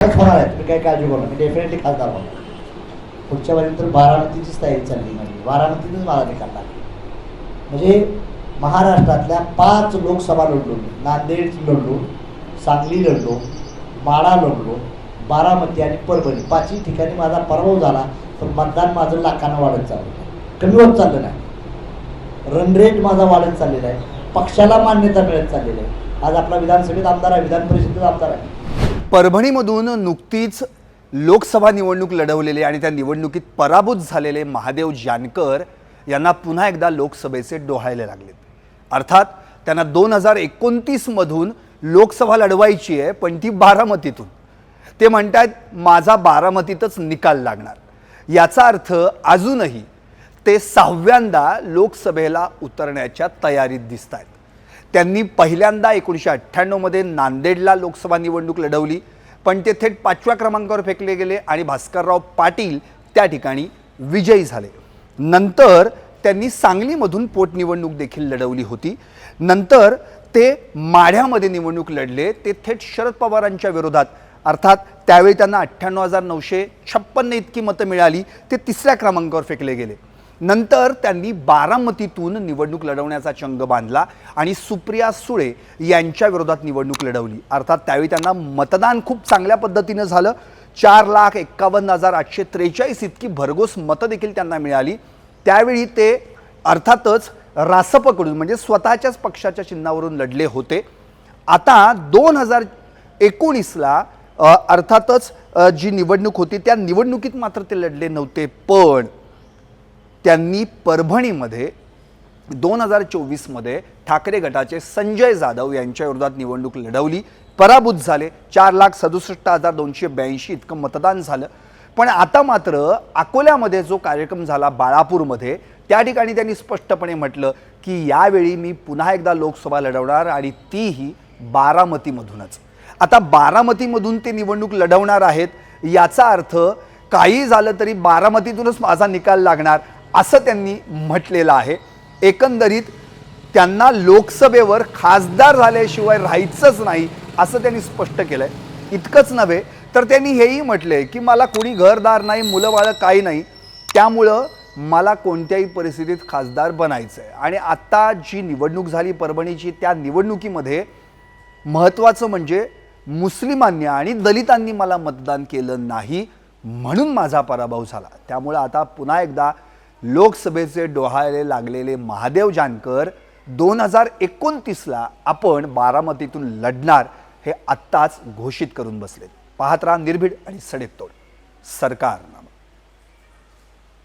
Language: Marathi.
होणार आहे. तुम्ही काही काळजी करू मी डेफिनेटली खासदार होणार पुढच्या वेळी तर तयारी चालली माझी. बारामतीतच मला निकाल लागली. म्हणजे महाराष्ट्रातल्या पाच लोकसभा लढलो मी. नांदेड लढलो सांगली लढलो माळा लढलो बारामती आणि परभणी पाचही ठिकाणी माझा पराभव झाला पण मतदान माझं लाखांना वाढत चाललं. कमी होत चाललं नाही. रन रेट माझा वाढत चाललेला आहे. पक्षाला मान्यता मिळत चाललेली आहे. आज आपला विधानसभेत आमदार आहे विधान परिषदेत आमदार आहे. परभणीमधून नुकतीच लोकसभा निवडणूक लढवलेले आणि त्या निवडणुकीत पराभूत झालेले महादेव जानकर यांना पुन्हा एकदा लोकसभेचे डोहायला लागलेत. अर्थात त्यांना दोन हजार एकोणतीसमधून लोकसभा लढवायची आहे पण ती बारामतीतून. ते म्हणतात माझा बारामतीतच निकाल लागणार. याचा अर्थ अजूनही ते सहाव्यांदा लोकसभेला उतरण्याच्या तयारीत दिसत आहेत त्यांनी पहिल्यांदा एकोणीसशे अठ्ठ्याण्णवमध्ये नांदेडला लोकसभा निवडणूक लढवली पण ते थेट पाचव्या क्रमांकावर फेकले गेले आणि भास्करराव पाटील त्या ठिकाणी विजयी झाले. नंतर त्यांनी सांगलीमधून पोटनिवडणूक देखील लढवली होती. नंतर ते माढ्यामध्ये निवडणूक लढले ते थेट शरद पवारांच्या विरोधात. अर्थात त्यावेळी त्यांना अठ्ठ्याण्णव हजार नऊशे छप्पन्न इतकी मतं मिळाली ते तिसऱ्या क्रमांकावर फेकले गेले. नंतर त्यांनी बारामतीतून निवडणूक लढवण्याचा चंग बांधला आणि सुप्रिया सुळे यांच्या विरोधात निवडणूक लढवली. अर्थात त्यावेळी त्यांना मतदान खूप चांगल्या पद्धतीनं झालं. चार लाख एक्कावन्न हजार आठशे त्रेचाळीस इतकी भरघोस मतं देखील त्यांना मिळाली. त्यावेळी ते अर्थातच रासपकडून म्हणजे स्वतःच्याच पक्षाच्या चिन्हावरून लढले होते. आता दोन हजार एकोणीसला अर्थातच जी निवडणूक होती त्या निवडणुकीत मात्र ते लढले नव्हते. पण त्यांनी परभणीमध्ये दोन हजार चोवीसमध्ये ठाकरे गटाचे संजय जाधव यांच्या विरोधात निवडणूक लढवली. पराभूत झाले. चार लाख सदुसष्ट हजार दोनशे ब्याऐंशी इतकं मतदान झालं. पण आता मात्र अकोल्यामध्ये जो कार्यक्रम झाला बाळापूरमध्ये त्या ठिकाणी त्यांनी स्पष्टपणे म्हटलं की यावेळी मी पुन्हा एकदा लोकसभा लढवणार आणि तीही बारामतीमधूनच. आता बारामतीमधून ते निवडणूक लढवणार आहेत याचा अर्थ काही झालं तरी बारामतीतूनच माझा निकाल लागणार. असं त्यांनी म्हटलेलं आहे. एकंदरीत त्यांना लोकसभेवर खासदार झाल्याशिवाय राहायचंच नाही असं त्यांनी स्पष्ट केलं आहे इतकंच नव्हे तर त्यांनी हेही म्हटलंय की मला कोणी घरदार नाही मुलं बाळं काही नाही. त्यामुळं मला कोणत्याही परिस्थितीत खासदार बनायचं आहे आणि आत्ता जी निवडणूक झाली परभणीची त्या निवडणुकीमध्ये महत्त्वाचं म्हणजे मुस्लिमांनी आणि दलितांनी मला मतदान केलं नाही म्हणून माझा पराभव झाला. त्यामुळं आता पुन्हा एकदा लोकसभेचे डोहाळे लागलेले महादेव जानकर दोन हजार एकोणतीसला आपण बारामतीतून लढणार हे आत्ताच घोषित करून बसलेत. पाहत राहा निर्भीड आणि सडेतोड. सरकार नामा